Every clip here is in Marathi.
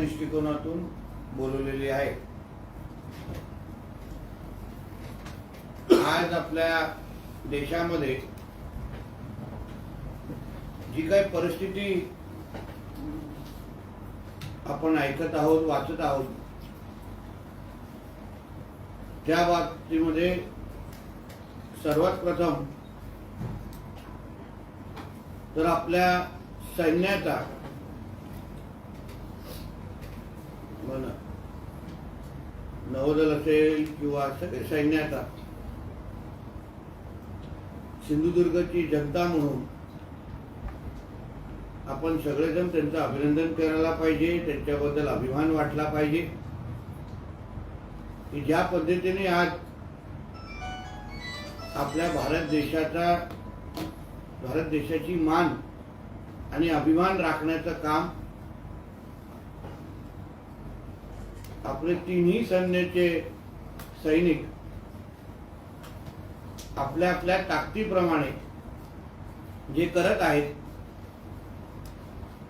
दृष्टिकोनातून बोलवलेली आहे. आज आपल्या देशामध्ये जी काही परिस्थिती आपण ऐकत आहोत वाचत आहोत त्या बाबतीमध्ये सर्वात प्रथम तर आपल्या सैन्याचा हो मन नौदल असेल किंवा सगळे सैन्याचा सिंधुदुर्गची जनता म्हणून आपण सगळेजण त्यांचं अभिनंदन करायला पाहिजे त्यांच्याबद्दल अभिमान वाटला पाहिजे. की ज्या पद्धतीने आज आपल्या भारत देशाचा भारत देशाची मान आणि अभिमान राखण्याचं काम आपले तिन्ही सैन्याचे सैनिक आपल्या आपल्या ताकदीप्रमाणे जे करत आहेत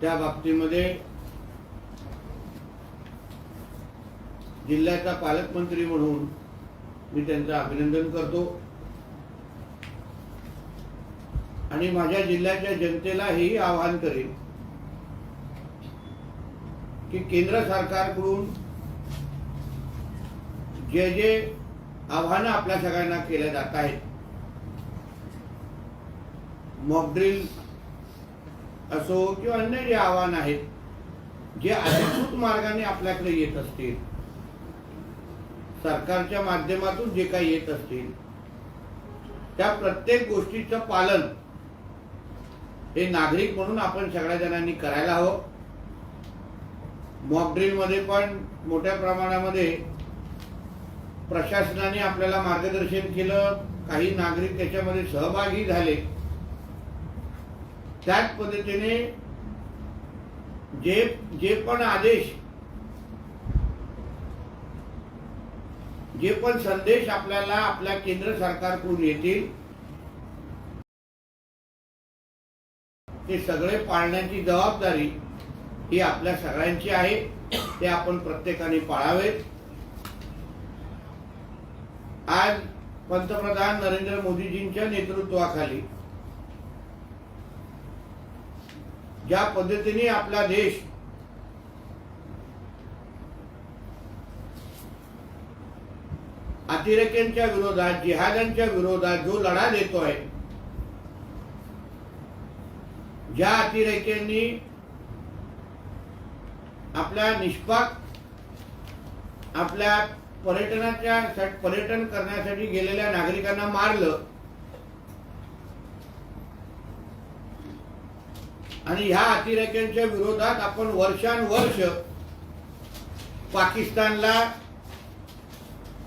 त्या बाबतीमध्ये जिल्ह्याचा पालकमंत्री म्हणून मी त्यांचं अभिनंदन करतो. आणि माझ्या जिल्ह्याच्या जनतेला हेही आवाहन करेन की केंद्र सरकारकडून जे जे आव्हानं आपल्या सगळ्यांना केल्या जात आहेत. मॉकड्रिल असो किंवा अन्य जे आव्हान आहेत जे अधिकृत मार्गाने आपल्याकडे येत असतील सरकारच्या माध्यमातून जे काही येत असतील त्या प्रत्येक गोष्टीचं पालन हे नागरिक म्हणून आपण सगळ्या जणांनी करायला हवं. मॉकड्रिलमध्ये पण मोठ्या प्रमाणामध्ये प्रशासनाने आपल्याला मार्गदर्शन केलं काही नागरिक त्याच्यामध्ये सहभागी झाले. त्याच पद्धतीने जे जे पण आदेश जे पण संदेश आपल्याला आपल्या केंद्र सरकारकडून येतील ते सगळे पाळण्याची जबाबदारी ही आपल्या सगळ्यांची आहे. ते आपण प्रत्येकाने पाळावेत. आज पंतप्रधान नरेंद्र मोदीजींच्या नेतृत्वाखाली ज्या पद्धतीने आपला देश अतिरेक्यांच्या विरोधात जिहाद्यांच्या विरोधात जो लढा देतोय ज्या अतिरेक्यांनी आपल्या निष्पाक आपल्या पर्यटनाच्या पर्यटन करण्यासाठी गेलेल्या नागरिकांना मारलं. आणि ह्या अतिरेक्यांच्या विरोधात आपण वर्षानुवर्ष पाकिस्तानला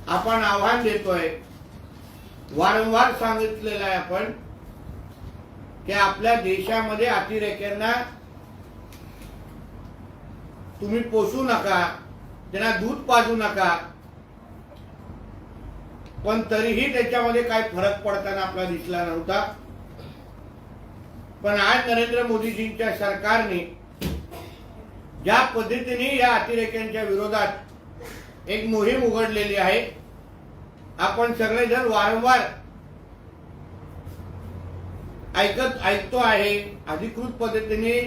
आपण आव्हान देतोय. वारंवार सांगितलेलं आहे आपण की आपल्या देशामध्ये अतिरेक्यांना तुम्ही पोसू नका त्यांना दूध पाजू नका. पण तरीही त्याच्यामध्ये काय फरक पडताना आपला दिसला नव्हता. पण आज नरेंद्र मोदीजींच्या सरकारने ज्या पद्धतीने या अतिरेक्यांच्या विरोधात एक मोहीम उघडलेली आहे आपण सगळेजण वारंवार ऐकत ऐकतो आहे अधिकृत पद्धतीने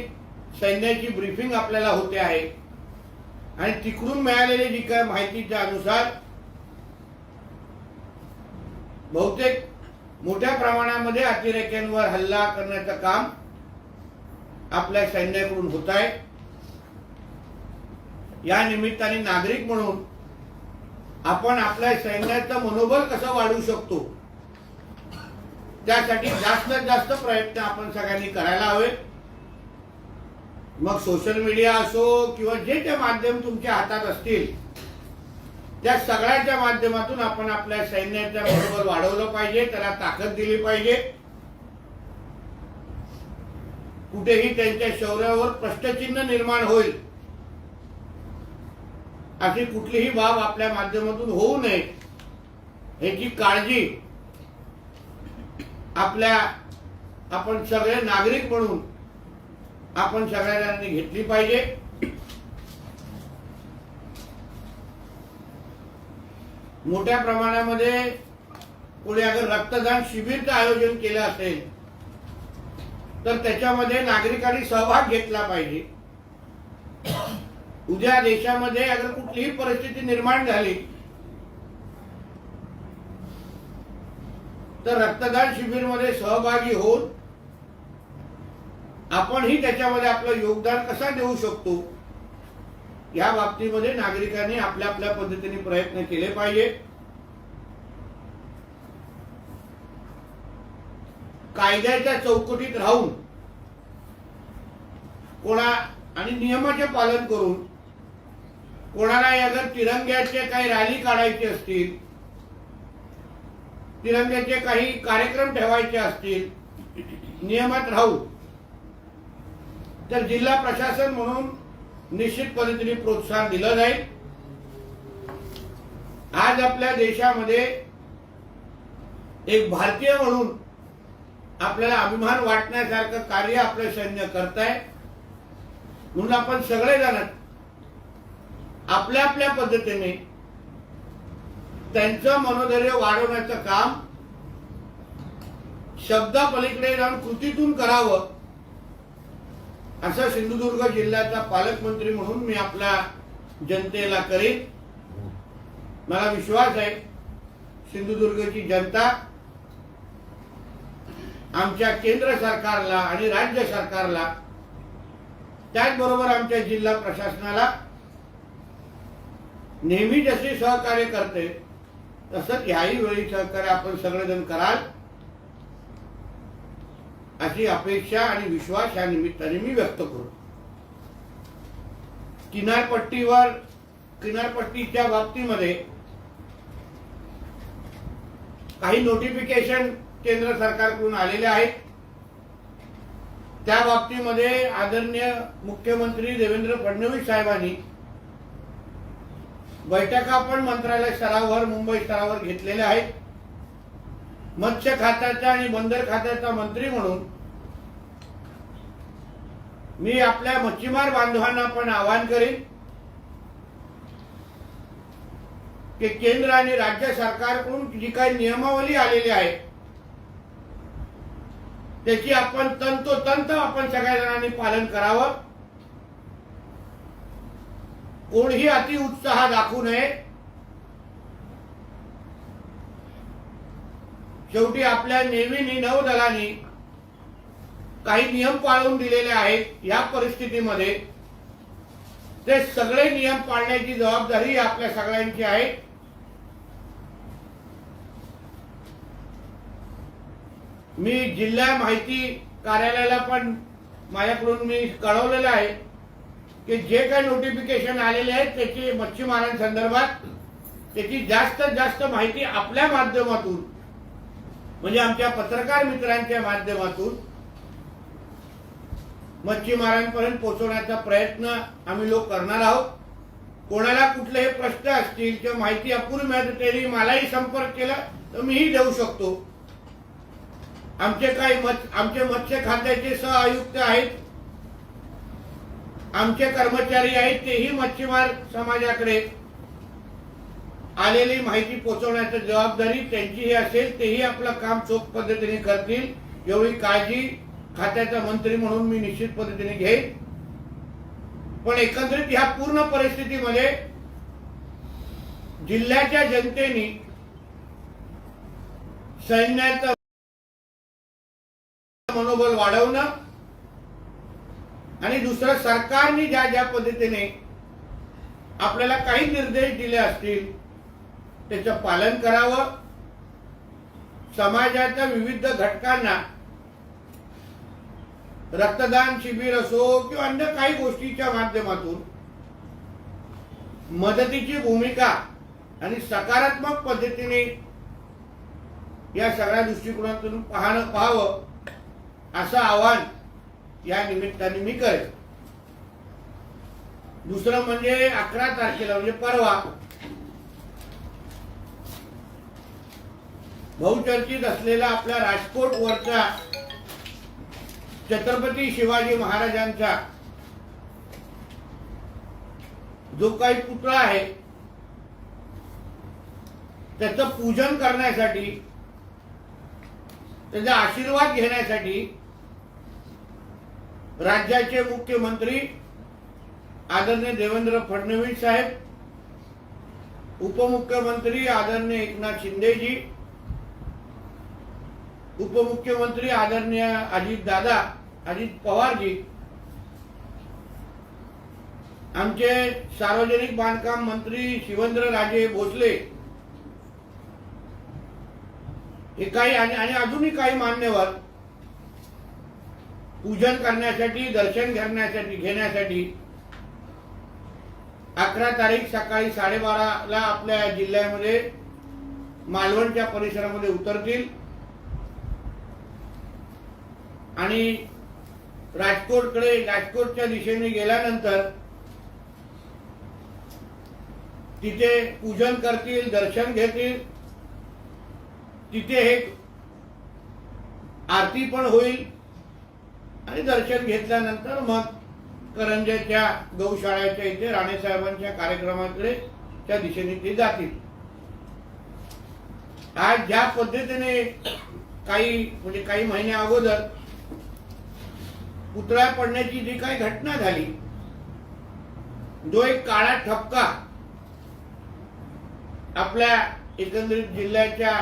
सैन्याची ब्रीफिंग आपल्याला होते आहे. आणि तिकडून मिळालेली जी काय माहितीच्या अनुसार बहुतेक मोठ्या प्रमाणामध्ये अतिरेक्यांवर हल्ला करण्याचं काम आपल्या सैन्याकडून होत आहे. या निमित्ताने नागरिक म्हणून आपण आपल्या सैन्याचं मनोबल कसं वाढवू शकतो त्यासाठी जास्तीत जास्त प्रयत्न आपण सगळ्यांनी करायला हवे मग सोशल मीडिया असो किंवा जे ते माध्यम तुमच्या हातात असतील त्या सगळ्याच्या माध्यमातून आपण आपल्या सैन्याच्या मनोबल वाढवलं पाहिजे त्याला ताकद दिली पाहिजे. कुठेही त्यांच्या शौर्यावर प्रश्नचिन्ह निर्माण होईल. अशी कुठलीही बाब आपल्या माध्यमातून होऊ नये. ह्याची काळजी आपल्या आपण सगळे नागरिक म्हणून आपण सगळ्यांनी घेतली पाहिजे. मोठ्या प्रमाणामध्ये कोणी अगर रक्तदान शिबिरचं आयोजन केलं असेल तर त्याच्यामध्ये नागरिकांनी सहभाग घेतला पाहिजे. उद्या देशामध्ये अगर कुठलीही परिस्थिती निर्माण झाली तर रक्तदान शिबिरमध्ये सहभागी होऊन आपणही त्याच्यामध्ये आपलं योगदान कसा देऊ शकतो? या बाबतीमध्ये नागरिकांनी आपल्या आपल्या पद्धतीने प्रयत्न केले पाहिजे. कायद्याच्या चौकटीत राहून कोणा आणि नियमाचे पालन करून कोणाला अगर तिरंग्याचे काही रॅली काढायचे असतील तिरंग्याचे काही कार्यक्रम ठेवायचे असतील नियमात राहू. तर जिल्हा प्रशासन म्हणून निश्चित पद्धतीने प्रोत्साहन दिलं जाईल. आज आपल्या देशामध्ये एक भारतीय म्हणून आपल्याला अभिमान वाटण्यासारखं कार्य आपलं सैन्य करताय. म्हणून आपण सगळेजण आपल्या आपल्या पद्धतीने त्यांचं मनोधैर्य वाढवण्याचं काम शब्दापलीकडे जाऊन कृतीतून करावं. असा सिंधुदुर्ग जिल्ह्याचा पालकमंत्री म्हणून मी आपल्या जनतेला करीन. मला विश्वास आहे सिंधुदुर्गची जनता आमच्या केंद्र सरकारला आणि राज्य सरकारला त्याचबरोबर आमच्या जिल्हा प्रशासनाला नेहमी जसे सहकार्य करते तसंच याही वेळी सहकार्य आपण सगळेजण कराल. अशी अपेक्षा आणि विश्वास या निमित्ताने मी व्यक्त करू. किनारपट्टीवर किनारपट्टीच्या बाबतीमध्ये काही नोटिफिकेशन केंद्र सरकारकडून आलेले आहेत. त्या बाबतीमध्ये आदरणीय मुख्यमंत्री देवेंद्र फडणवीस साहेबांनी बैठका पण मंत्रालय स्तरावर मुंबई स्तरावर घेतलेल्या आहेत. मत्स्य खात्याचा आणि बंदर खात्याचा मंत्री म्हणून मी आपल्या मच्छीमार बांधवांना पण आवाहन करीन की केंद्र आणि राज्य सरकारकडून जी काही नियमावली आलेली आहे त्याची आपण तंतोतंत आपण सगळ्या जणांनी पालन करावं. कोणीही अति उत्साह दाखवू नये. शेवटी आपल्या नेव्हीनी नौदलानी काही नियम पाळून दिलेले आहेत या परिस्थितीमध्ये. ते सगळे नियम पाळण्याची जबाबदारी आपल्या सगळ्यांची आहे. मी जिल्हा माहिती कार्यालयाला पण माझ्याकडून मी कळवलेलं आहे की जे काही नोटिफिकेशन आलेले आहेत त्याची मच्छीमारांसंदर्भात त्याची जास्तीत जास्त माहिती आपल्या माध्यमातून म्हणजे आमच्या पत्रकार मित्रांच्या माध्यमातून मच्छीमारांपर्यंत पोहोचवण्याचा प्रयत्न आम्ही लोक करणार आहोत. कोणाला कुठलेही प्रश्न असतील किंवा माहिती अपुरी मिळत त्यांनी मलाही संपर्क केला तर मीही देऊ शकतो. आमचे काही मत्स्य आमचे मत्स्य खात्याचे सह आयुक्त आहेत. आमचे कर्मचारी आहेत तेही मच्छीमार समाजाकडे. आलेली माहिती पोहोचवण्याची जबाबदारी त्यांचीही असेल तेही आपलं काम चोख पद्धतीने करतील. एवढी काळजी खात्याचा मंत्री म्हणून मी निश्चित पद्धतीने घेईन. पण एकंदरीत ह्या पूर्ण परिस्थितीमध्ये जिल्ह्याच्या जनतेने सैन्याचं मनोबल वाढवणं आणि दुसरं सरकारने ज्या ज्या पद्धतीने आपल्याला काही निर्देश दिले असतील त्याचं पालन करावं. समाजाच्या विविध घटकांना रक्तदान शिबिर असो किंवा अन्य काही गोष्टीच्या माध्यमातून मदतीची भूमिका आणि सकारात्मक पद्धतीने या सगळ्या दृष्टिकोनातून पाहणं पाहावं असं आव्हान या निमित्ताने मी करेन. दुसरं म्हणजे अकरा तारखेला म्हणजे परवा बहुचर्चित असलेला आपल्या राजकोट वरचा छत्रपती शिवाजी महाराजांचा जो काही पुतळा आहे त्याचं पूजन करण्यासाठी त्याचा आशीर्वाद घेण्यासाठी राज्याचे मुख्यमंत्री आदरणीय देवेंद्र फडणवीस साहेब उपमुख्यमंत्री आदरणीय एकनाथ शिंदेजी उपमुख्यमंत्री आदरणीय अजित दादा अजित पवारजी आमचे सार्वजनिक बांधकाम मंत्री शिवेंद्र राजे भोसले हे काही आणि अजूनही काही मान्यवर पूजन करण्यासाठी दर्शन करण्यासाठी घेण्यासाठी अकरा तारीख सकाळी साडेबाराला आपल्या जिल्ह्यामध्ये मालवणच्या परिसरामध्ये उतरतील. आणि राजकोटकडे राजकोटच्या दिशेने गेल्यानंतर तिथे पूजन करतील दर्शन घेतील. तिथे हे आरती पण होईल. आणि दर्शन घेतल्यानंतर मग करंजाच्या गौशाळाच्या इथे राणेसाहेबांच्या कार्यक्रमाकडे त्या दिशेने ते जातील. आज ज्या पद्धतीने काही म्हणजे काही महिन्या अगोदर पुतळा पडण्याची जी काही घटना झाली जो एक काळा ठपका आपल्या एकंदरीत जिल्ह्याच्या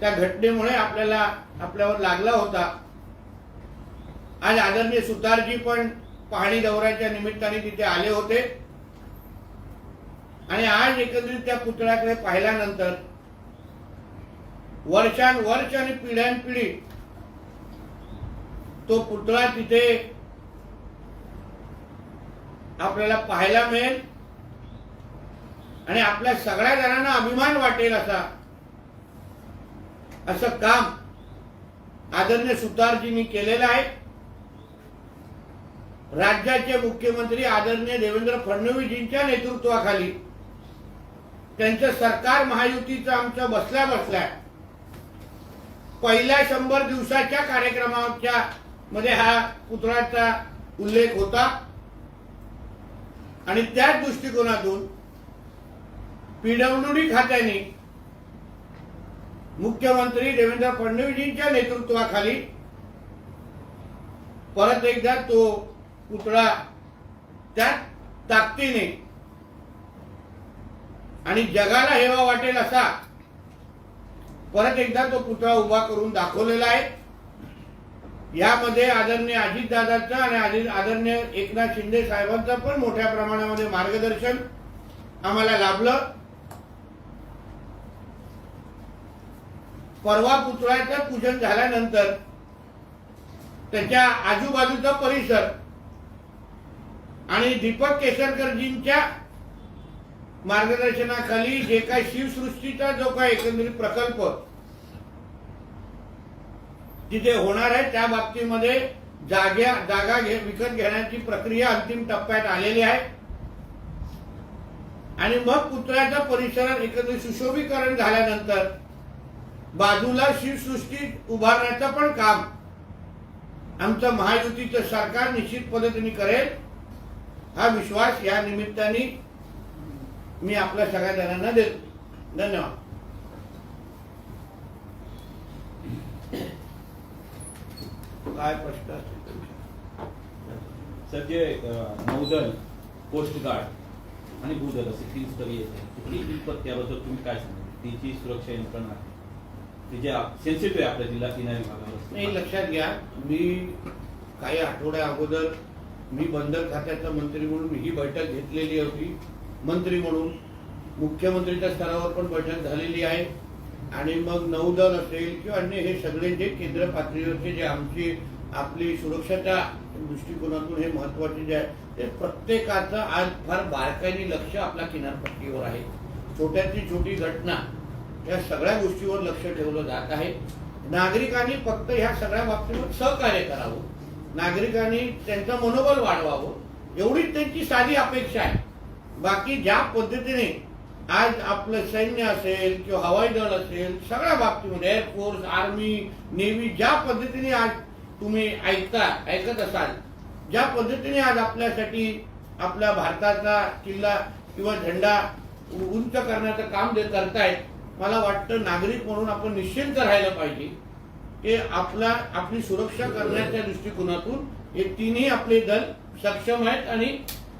त्या घटनेमुळे आपल्याला आपल्यावर लागला होता. आज आदरणीय सुतारजी पण पाहणी दौऱ्याच्या निमित्ताने तिथे आले होते. आणि आज एकंदरीत त्या पुतळ्याकडे पाहिल्यानंतर वर्षानुवर्ष आणि पिढ्यानपिढी तो पुतळा तिथे आपल्याला पाहायला मिळेल. आणि आपल्या सगळ्या जणांना अभिमान वाटेल असा असं काम आदरणीय सुतारजींनी केलेलं आहे. राज्याचे मुख्यमंत्री आदरणीय देवेंद्र फडणवीसजींच्या नेतृत्वाखाली त्यांचं सरकार महायुतीचं आमचं बसल्या बसल्या पहिल्या शंभर दिवसाच्या कार्यक्रमाच्या मध्ये हा पुतळ्याचा उल्लेख होता. आणि त्याच दृष्टिकोनातून पीडब्ल्यूडी खात्याने मुख्यमंत्री देवेंद्र फडणवीसजींच्या नेतृत्वाखाली परत एकदा तो पुतळा त्या ताकदीने आणि जगाला हेवा वाटेल असा परत एकदा तो पुतळा उभा करून दाखवलेला आहे. यामध्ये आदरणीय अजितदादांचं आणि आदरणीय एकनाथ शिंदे साहेबांचं पण मोठ्या प्रमाणामध्ये मार्गदर्शन आम्हाला लाभलं. परवा पुतळ्याचं पूजन झाल्यानंतर त्याच्या आजूबाजूचा परिसर आणि दीपक केसरकरजींच्या मार्गदर्शनाखाली जे काही शिवसृष्टीचा जो काही एकंदरीत प्रकल्प तिथे होणार आहे त्या बाबतीमध्ये जाग्या जागा घे विकत घेण्याची प्रक्रिया अंतिम टप्प्यात आलेली आहे. आणि मग कुत्र्याच्या परिसरात एकत्र सुशोभीकरण झाल्यानंतर बाजूला शिवसृष्टी उभारण्याचं पण काम आमचं महायुतीचं सरकार निश्चित पद्धतीने करेल. हा विश्वास या निमित्ताने मी आपल्या सगळ्या जणांना देतो. धन्यवाद. काय प्रश्न असतील सर जे नौदल कोस्ट गार्ड आणि भूदल असे तीन स्तरीय आहेत. कुठली त्याबद्दल तुम्ही काय सांगा तिची सुरक्षा यंत्रणा आहे. सेन्सिटिव्ह आहे आपल्या जिल्हा किनारी भागावर नाही लक्षात घ्या मी काही आठवड्या अगोदर मी बंदर खात्याचा मंत्री म्हणून ही बैठक घेतलेली होती. मंत्री म्हणून मुख्यमंत्रीच्या स्तरावर पण बैठक झालेली आहे. आणि मग नौदल असेल किंवा अन्य हे सगळे जे केंद्र पातळीवरचे जे आमची आपली सुरक्षाच्या दृष्टिकोनातून हे महत्त्वाचे जे आहे ते प्रत्येकाचं आज फार बारकाईने लक्ष आपल्या किनारपट्टीवर आहे. छोट्यातली छोटी घटना या सगळ्या गोष्टीवर लक्ष ठेवलं जात आहे. नागरिकांनी फक्त ह्या सगळ्या बाबतीवर सहकार्य करावं. नागरिकांनी त्यांचं मनोबल वाढवावं. एवढीच त्यांची साधी अपेक्षा आहे. बाकी ज्या पद्धतीने आज आपलं सैन्य असेल किंवा हवाई दल असेल सगळ्या बाबतीमध्ये एअरफोर्स आर्मी नेव्ही ज्या पद्धतीने आज तुम्ही ऐकता ऐकत असाल ज्या पद्धतीने आज आपल्यासाठी आपल्या भारताचा किल्ला किंवा झेंडा उंच करण्याचं काम जे करतायत मला वाटतं नागरिक म्हणून आपण निश्चिंत राहायला पाहिजे. की आपला आपली सुरक्षा करण्याच्या दृष्टिकोनातून हे तिन्ही आपले दल सक्षम आहेत आणि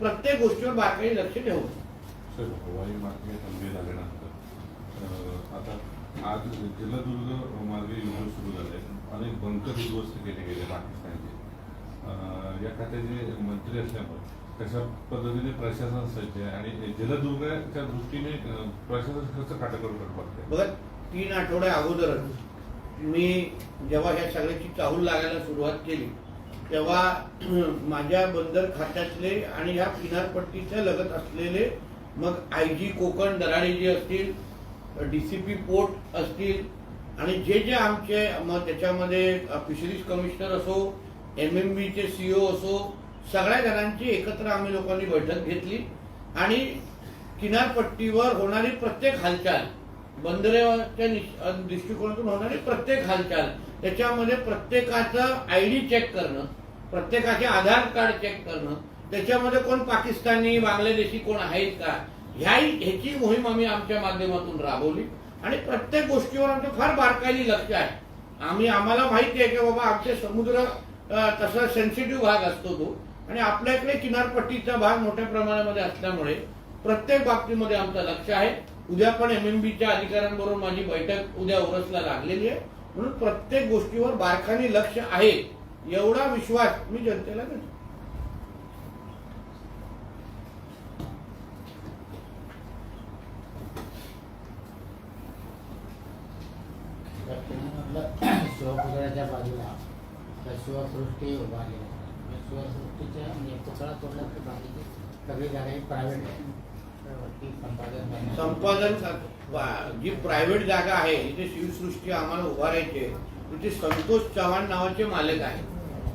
प्रत्येक गोष्टीवर बारकाई लक्ष ठेवून. सर हवाई मार्गे हल्ले झाल्यानंतर आता आज जलदुर्ग मार्गे युद्ध सुरू झाले अनेक बंकर उद्ध्वस्त केले गेले पाकिस्तानचे. या खात्याचे मंत्री असल्यामुळे कशा पद्धतीने प्रशासन सज्ज आहे आणि जलदुर्गाच्या दृष्टीने प्रशासन खर्च काटेकोर बघते बघा तीन आठवड्या अगोदरच मी जेव्हा ह्या सगळ्याची चाहूल लागायला सुरुवात केली तेव्हा माझ्या बंदर खात्यातले आणि ह्या किनारपट्टीच्या लगत असलेले मग आय जी कोकण दराडे जे असतील डीसीपी पोर्ट असतील आणि जे जे आमचे मग त्याच्यामध्ये फिशरीज कमिशनर असो एम एम बीचे सीओ असो सगळ्या जणांची एकत्र आम्ही लोकांनी बैठक घेतली. आणि किनारपट्टीवर होणारी प्रत्येक हालचाल बंदराच्या दृष्टिकोनातून होणारी प्रत्येक हालचाल त्याच्यामध्ये प्रत्येकाचं आय डी चेक करणं प्रत्येकाचे आधार कार्ड चेक करणं त्याच्यामध्ये कोण पाकिस्तानी बांगलादेशी कोण आहेत का? ह्या ह्याची मोहीम आम्ही आमच्या माध्यमातून राबवली. आणि प्रत्येक गोष्टीवर आमचं फार बारकाईने लक्ष आहे. आम्ही आम्हाला माहिती आहे की बाबा आमचे समुद्र तसा सेन्सिटिव्ह भाग असतो तो. आणि आपल्याकडे किनारपट्टीचा भाग मोठ्या प्रमाणामध्ये असल्यामुळे प्रत्येक बाबतीमध्ये आमचं लक्ष आहे. उद्या पण एमएमबीच्या अधिकाऱ्यांबरोबर माझी बैठक उद्या ओरसला लागलेली आहे. म्हणून प्रत्येक गोष्टीवर बारखाने लक्ष आहे. एवढा विश्वास मी जनतेला देतो तर तुम्ही म्हटलं शिवपुतळ्याच्या बाजूला त्या शिवसृष्टी उभारली. आहे. शिवसृष्टीच्या म्हणजे पुतळा तोडला तर बाकीची सगळी जागा ही प्रायव्हेट आहे संपादन संपादन जी प्रायव्हेट जागा आहे जिथे शिवसृष्टी आम्हाला उभारायची आहे तिथे संतोष चव्हाण नावाचे मालक आहेत.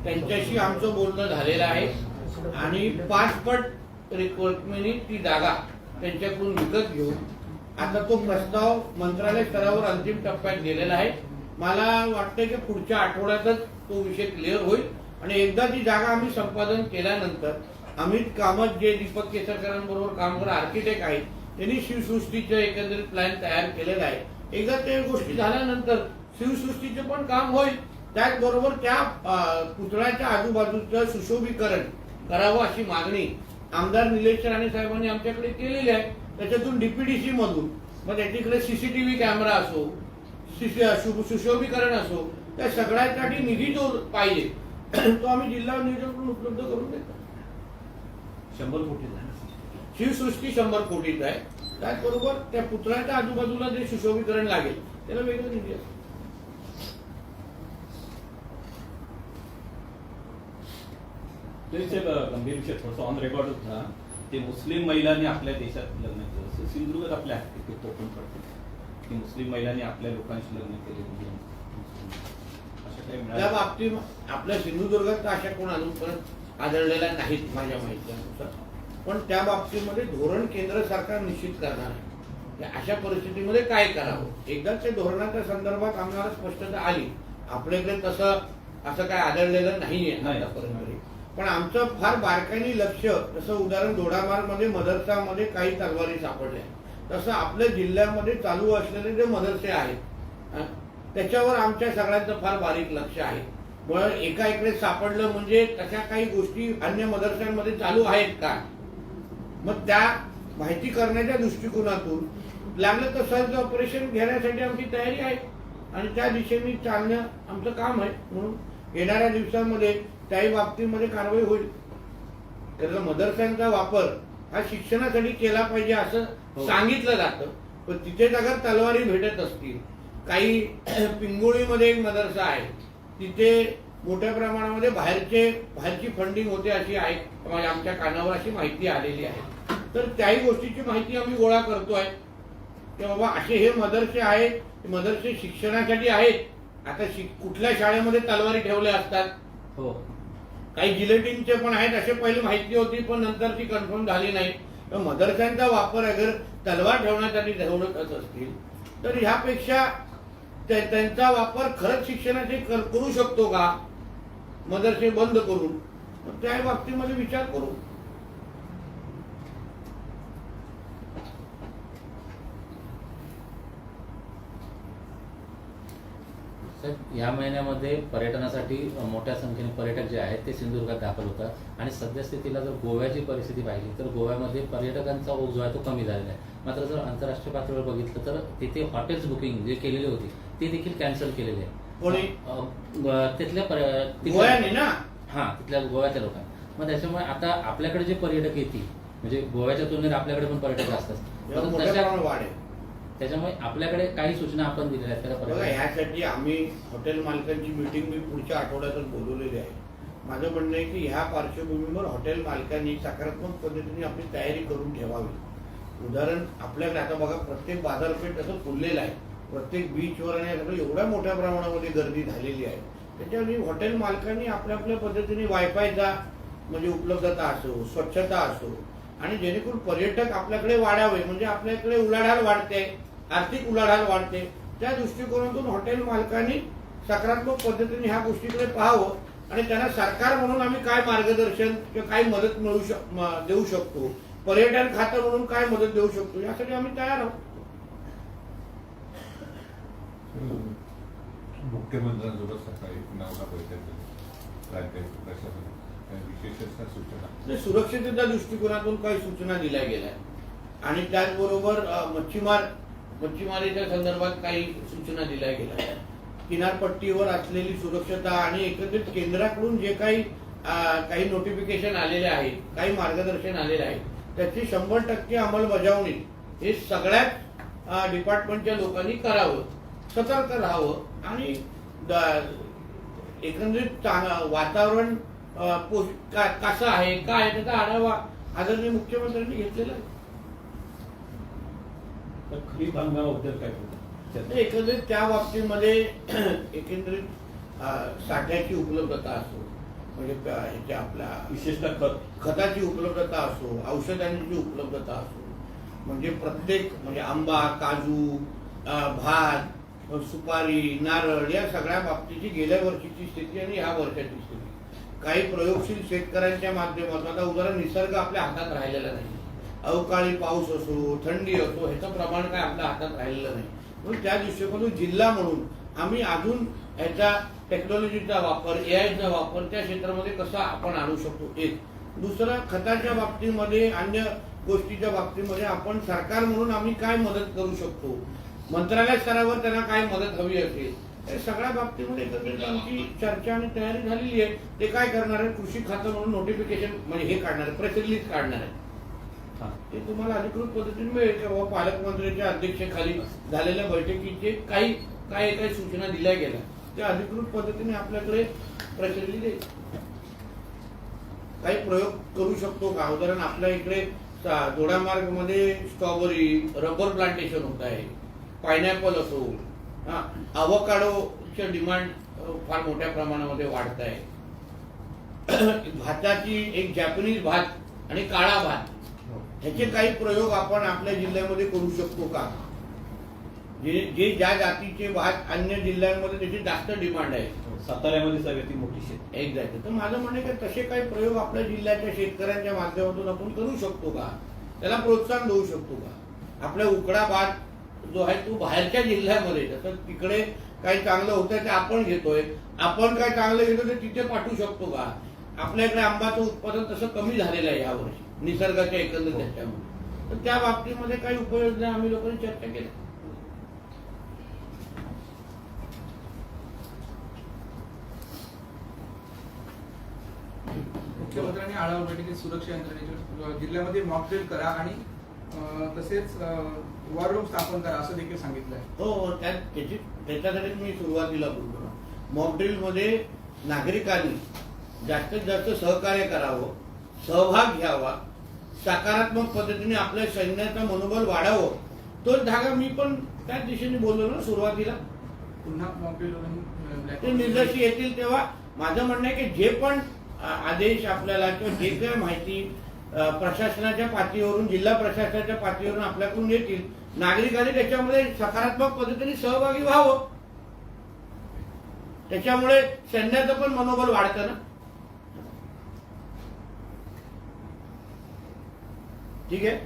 त्यांच्याशी आमचं बोलणं झालेलं आहे. आणि पाच पट रिक्वायरमेंटनी ती जागा त्यांच्याकडून विकत घेऊन आता तो प्रस्ताव मंत्रालय स्तरावर अंतिम टप्प्यात गेलेला आहे. मला वाटतं की पुढच्या आठवड्यातच तो विषय क्लिअर होईल. आणि एकदा ती जागा आम्ही संपादन केल्यानंतर अमित कामत जे दीपक केसरकरांबरोबर काम करणारे आर्किटेक्ट आहेत त्यांनी शिवसृष्टीचं एकंदरीत प्लॅन तयार केलेला आहे. एकदा ते गोष्टी झाल्यानंतर शिवसृष्टीचं पण काम होईल. त्याचबरोबर त्या पुतळ्याच्या आजूबाजूचं सुशोभीकरण करावं अशी मागणी आमदार निलेश राणे साहेबांनी आमच्याकडे केलेली आहे. त्याच्यातून डीपीडीसी मधून मग त्याच्याकडे सीसीटीव्ही कॅमेरा असो सुशोभीकरण असो त्या सगळ्यासाठी निधी जो पाहिजे तो आम्ही जिल्हा नियोजन उपलब्ध करून देतो. शंभर कोटी झाले. शिवसृष्टी शंभर कोटीचा आहे. त्याचबरोबर त्या पुतळ्याच्या आजूबाजूला जे सुशोभीकरण लागेल त्याला वेगळं निधी असतो गंभीर विषय थोडासा ऑन रेकॉर्ड होता ते मुस्लिम महिलांनी आपल्या देशात लग्न केलं. सिंधुदुर्गात आपल्या कोकण पडते. की मुस्लिम महिलांनी आपल्या लोकांशी लग्न केले. त्या बाबतीत आपल्या सिंधुदुर्गात अशा कोण अजूनपर्यंत आढळलेल्या नाहीत माझ्या माहितीनुसार. पण त्या बाबतीमध्ये धोरण केंद्र सरकार निश्चित करणार आहे. अशा परिस्थितीमध्ये काय करावं? एकदा त्या धोरणाच्या संदर्भात आम्हाला स्पष्टता आली. आपल्याकडे तसं असं काय आढळलेलं नाहीये. आतापर्यंत. पण आमचं फार बारकाईने लक्ष जसं उदाहरण दोडामार्गमध्ये मदरसामध्ये काही तलवारी सापडल्या. तसं आपल्या जिल्ह्यामध्ये चालू असलेले जे मदरसे आहेत त्याच्यावर आमच्या सगळ्यांचं फार बारीक लक्ष आहे. मुळात एका इकडे सापडलं म्हणजे तशा काही गोष्टी अन्य मदरशांमध्ये चालू आहेत का? मग त्या माहिती करण्याच्या दृष्टिकोनातून लागलं तर सर्च ऑपरेशन घेण्यासाठी आमची तयारी आहे. आणि त्या दिशेने चालणं आमचं काम आहे. म्हणून येणाऱ्या दिवसांमध्ये त्याही बाबतीमध्ये कारवाई होईल. त्याचा मदरशांचा वापर हा शिक्षणासाठी केला पाहिजे असं हो. सांगितलं जातं. पण तिथेच अगर तलवारी भेटत असतील काही पिंगोळीमध्ये एक मदरसा आहे. तिथे मोठ्या प्रमाणामध्ये बाहेरचे बाहेरची फंडिंग होते अशी आहे. आमच्या कानावर अशी माहिती आलेली आहे. तर त्याही गोष्टीची माहिती आम्ही गोळा करतोय. की बाबा असे हे मदरसे आहेत मदरसे शिक्षणासाठी आहेत. आता शिक- कुठल्या शाळेमध्ये तलवारी ठेवल्या असतात? हो. काही जिलेटिनचे पण आहेत असे पहिले माहिती होती पण नंतर ती कन्फर्म झाली नाही. तर मदरशांचा वापर अगर तलवार ठेवण्यासाठी ठेवत असतील तर ह्यापेक्षा त्यांचा वापर खरंच शिक्षणाचे करू शकतो का? मदरसे बंद करून. त्या बाबतीमध्ये विचार करू. या महिन्यामध्ये पर्यटनासाठी मोठ्या संख्येने पर्यटक जे आहेत ते सिंधुदुर्गात दाखल होतात. आणि सद्यस्थितीला जर गोव्याची परिस्थिती पाहिली तर गोव्यामध्ये पर्यटकांचा ओघ जो आहे तो कमी झालेला आहे. मात्र जर आंतरराष्ट्रीय पातळीवर बघितलं तर तिथे हॉटेल्स बुकिंग जे केलेली होती ते देखील कॅन्सल केलेली आहे कोणी? तिथल्या पर्य- तिथल्या- गोव्याने ना? हा तिथल्या गोव्याच्या लोकांना. मग त्याच्यामुळे आता आपल्याकडे जे पर्यटक येतील म्हणजे गोव्याच्या तुलनेत आपल्याकडे पण पर्यटक जास्त असतात. तेव्हा पण मोठ्या तशा- प्रमाणात वाढ आहे त्याच्यामुळे आपल्याकडे काही सूचना आपण दिलेल्या आहेत त्या बघा पर्यटक ह्यासाठी आम्ही हॉटेल मालकांची मीटिंग मी पुढच्या आठवड्यातच बोलवलेली आहे. माझं म्हणणं आहे की ह्या पार्श्वभूमीवर हॉटेल मालकांनी सकारात्मक पद्धतीने आपली तयारी करून ठेवावी. उदाहरण आपल्याकडे आता बघा प्रत्येक बाजारपेठ तसं फुललेलं आहे. प्रत्येक बीचवर आणि सगळं एवढ्या मोठ्या प्रमाणामध्ये गर्दी झालेली आहे. त्याच्यामुळे हॉटेल मालकांनी आपल्या आपल्या पद्धतीने वायफायचा म्हणजे उपलब्धता असो स्वच्छता असो आणि जेणेकरून पर्यटक आपल्याकडे वाढावे म्हणजे आपल्याकडे उलाढाल वाढते आर्थिक उलाढाल वाढते त्या दृष्टिकोनातून हॉटेल मालकांनी सकारात्मक पद्धतीने ह्या गोष्टीकडे पाहावं आणि त्यांना सरकार म्हणून आम्ही काय मार्गदर्शन किंवा काय मदत मिळू शक देऊ शकतो पर्यटन खातं म्हणून काय मदत देऊ शकतो यासाठी आम्ही तयार आहोत. मुख्यमंत्र्यांसोबत सकाळी नवला बैठक झाली. राज्य प्रशासन विशेष सूचना? म्हणजे दृष्टिकोनातून काही सूचना दिल्या गेल्या. आणि त्याचबरोबर मच्छीमार मच्छीमारीच्या संदर्भात काही सूचना दिल्या गेल्या. किनारपट्टीवर असलेली सुरक्षता आणि एकत्रित केंद्राकडून जे काही काही नोटिफिकेशन आलेले आहेत काही मार्गदर्शन आलेले आहे त्याची शंभर टक्के अंमलबजावणी हे सगळ्याच डिपार्टमेंटच्या लोकांनी करावं. सतर्क राहावं आणि एकंदरीत वातावरण कसं आहे काय आहे त्याचा आढावा आदरणीय मुख्यमंत्र्यांनी घेतलेला आहे. तर खरीप हंगामाबद्दल काय एकंदरीत त्या बाबतीमध्ये एकंदरीत साठ्याची उपलब्धता असो म्हणजे ह्याच्या आपल्या विशेषतः खत. खताची उपलब्धता असो औषधांची उपलब्धता असो म्हणजे प्रत्येक म्हणजे आंबा काजू भात सुपारी नारळ या सगळ्या बाबतीची गेल्या वर्षीची स्थिती आणि ह्या वर्षाची स्थिती. काही प्रयोगशील शेतकऱ्यांच्या माध्यमातून आता उदाहरण निसर्ग आपल्या हातात राहिलेला नाही. अवकाळी पाऊस असो थंडी असो ह्याचं प्रमाण काय आपल्या हातात राहिलेलं नाही. म्हणून त्या दृष्टिकोनातून जिल्हा म्हणून आम्ही अजून ह्याचा टेक्नॉलॉजीचा वापर एआयचा वापर त्या क्षेत्रामध्ये कसा आपण आणू शकतो एक दुसरं खताच्या बाबतीमध्ये अन्य गोष्टीच्या बाबतीमध्ये आपण सरकार म्हणून आम्ही काय मदत करू शकतो? मंत्रालय स्तरावर त्यांना काय मदत हवी असेल या सगळ्या बाबतीमध्ये एकत्रित आमची चर्चा आणि तयारी झालेली आहे. ते काय करणार आहे? कृषी खातं म्हणून नोटिफिकेशन म्हणजे हे काढणार आहे प्रेस रिलीज काढणार आहे. हा. ते तुम्हाला अधिकृत पद्धतीने मिळेल. की बाबा पालकमंत्र्यांच्या अध्यक्षतेखाली झालेल्या बैठकीचे काही काही काही सूचना दिल्या गेल्या. त्या अधिकृत पद्धतीने आपल्याकडे प्रचलित येईल काही प्रयोग करू शकतो का? उदाहरण आपल्या इकडे जोडामार्गमध्ये स्ट्रॉबेरी रबर प्लांटेशन होत आहे. पायनॅपल असो हा अवकाडोचे डिमांड फार मोठ्या प्रमाणामध्ये वाढत आहे. भाताची एक जॅपनीज भात आणि काळा भात ह्याचे काही प्रयोग आपण आपल्या जिल्ह्यामध्ये करू शकतो का? जे जे ज्या जातीचे भात अन्य जिल्ह्यांमध्ये त्याची जास्त डिमांड आहे. साताऱ्यामध्ये सगळ्यात मोठी शेत. एक्झॅक्ट तर माझं म्हणणं आहे की तसे काही प्रयोग आपल्या जिल्ह्याच्या शेतकऱ्यांच्या माध्यमातून आपण करू शकतो का? त्याला प्रोत्साहन देऊ शकतो का? आपल्या उकडा भात जो आहे तो बाहेरच्या जिल्ह्यामध्ये जसं तिकडे काही चांगलं होतं ते आपण घेतोय. आपण काय चांगलं घेतो ते तिथे पाठवू शकतो का? आपल्या इकडे आंबाचं उत्पादन तसं कमी झालेलं आहे यावर्षी. निसर्गाच्या एकंदरीत त्याच्यामुळे. तर त्या बाबतीमध्ये काही उपाययोजना आम्ही लोकांनी चर्चा केल्या. मुख्यमंत्र्यांनी आढावा बैठकीत सुरक्षा यंत्रणेच्या जिल्ह्यामध्ये मॉकड्रिल करा आणि तसेच वॉर रूम स्थापन करा असं देखील सांगितलंय. हो हो, त्यात त्याची त्याच्यासाठी मी सुरुवातीला बोललो. मॉकड्रिलमध्ये नागरिकांनी जास्तीत जास्त सहकार्य करावं सहभाग घ्यावा सकारात्मक पद्धतीने आपल्या सैन्याचं मनोबल वाढावं. तोच धागा मी पण त्याच दिशेने बोललो ना सुरुवातीला. पुन्हा मॉकड्रिल ते निर्देश येतील तेव्हा माझं म्हणणं आहे की जे पण आदेश आपल्याला किंवा जे काही माहिती प्रशासनाच्या पातळीवरून जिल्हा प्रशासनाच्या पातळीवरून आपल्याकडून येतील. नागरिकांनी त्याच्यामध्ये सकारात्मक पद्धतीने सहभागी व्हावं. त्याच्यामुळे सैन्याचं पण मनोबल वाढतं ना. ठीक आहे?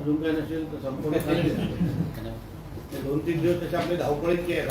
अजून काही नसेल तर संपूर्ण दोन तीन दिवस तसे आपले धावपळीचे आहेत